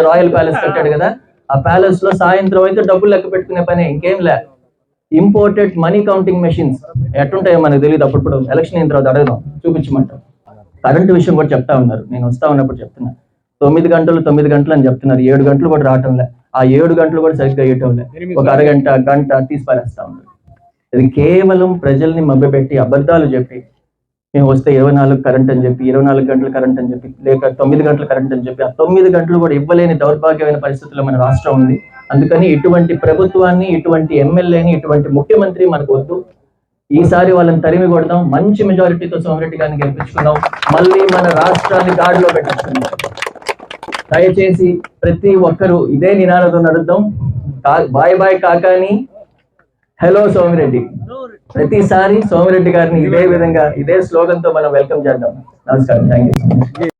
Royal palace కట్టాడు కదా. ఆ ప్యాలెస్లో సాయంత్రం అయితే డబ్బులు లెక్క పెట్టుకునే పని ఇంకేం లే. ఇంపోర్టెడ్ మనీ కౌంటింగ్ మెషిన్స్ ఎట్టుంటాయో మనకు తెలియదు అప్పుడు ఎలక్షన్ అయిన తర్వాత అడగదాం. చూపించమంటాం. కరెంటు విషయం కూడా చెప్తా ఉన్నారు. నేను వస్తా ఉన్నప్పుడు చెప్తున్నా. తొమ్మిది గంటలు తొమ్మిది గంటలు అని చెప్తున్నారు. ఏడు గంటలు కూడా రావటంలే ఆ ఏడు గంటలు కూడా సరిగ్గా వేయటంలే ఒక అరగంట గంట తీసి పారేస్తా ఉన్నారు. ఇది కేవలం ప్రజల్ని మభ్యపెట్టి అబద్ధాలు చెప్పి మేము వస్తే ఇరవై నాలుగు కరెంట్ అని చెప్పి ఇరవై నాలుగు గంటలు కరెంట్ అని చెప్పి లేక తొమ్మిది గంటల కరెంట్ అని చెప్పి ఆ తొమ్మిది గంటలు కూడా ఇవ్వలేని దౌర్భాగ్యమైన పరిస్థితుల్లో మన రాష్ట్రం ఉంది. అందుకని ఇటువంటి ప్రభుత్వాన్ని ఇటువంటి ఎమ్మెల్యేని ఇటువంటి ముఖ్యమంత్రి మనకు వద్దు. ఈసారి వాళ్ళని తరిమి కొడదాం మంచి మెజారిటీతో సోమిరెడ్డి గారిని గెలిపించుకుందాం మళ్ళీ మన రాష్ట్రాన్ని గాడిలో పెట్టించుకుందాం దయచేసి ప్రతి ఒక్కరూ ఇదే నినాదంతో నడుద్దాం. కా- bye bye Kakani hello Somireddy ప్రతిసారి సోమిరెడ్డి గారిని ఇదే విధంగా ఇదే స్లోగన్తో మనం వెల్కమ్ చేద్దాం. నమస్కారం. Thank you